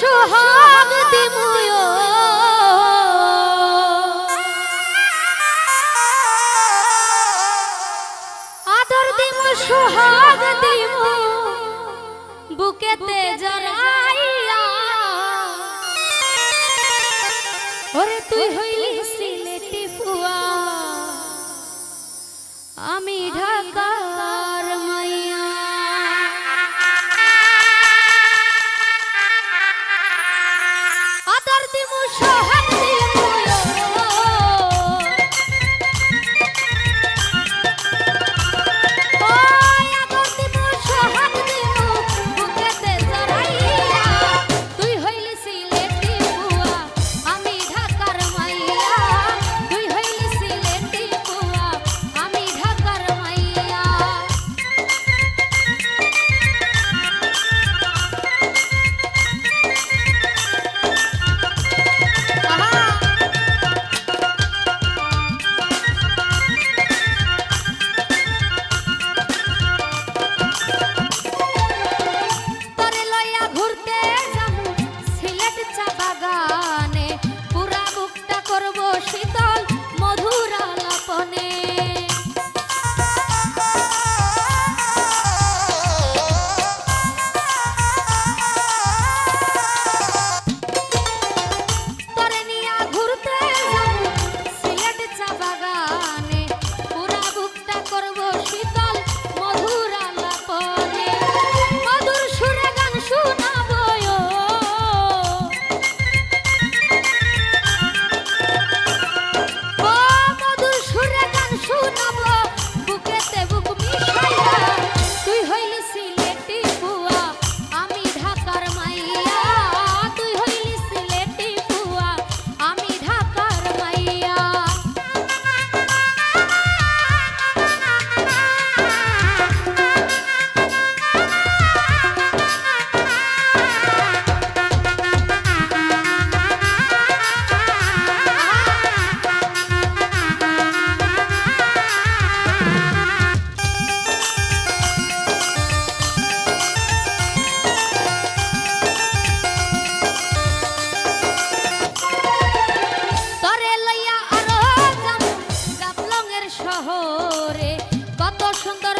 সোহাগ দিমুয় আদর দিম সোহাগ দিম। বুকেতে জড়াইয়া। ওরে তুই হইল 啊。শহরে। কত সুন্দর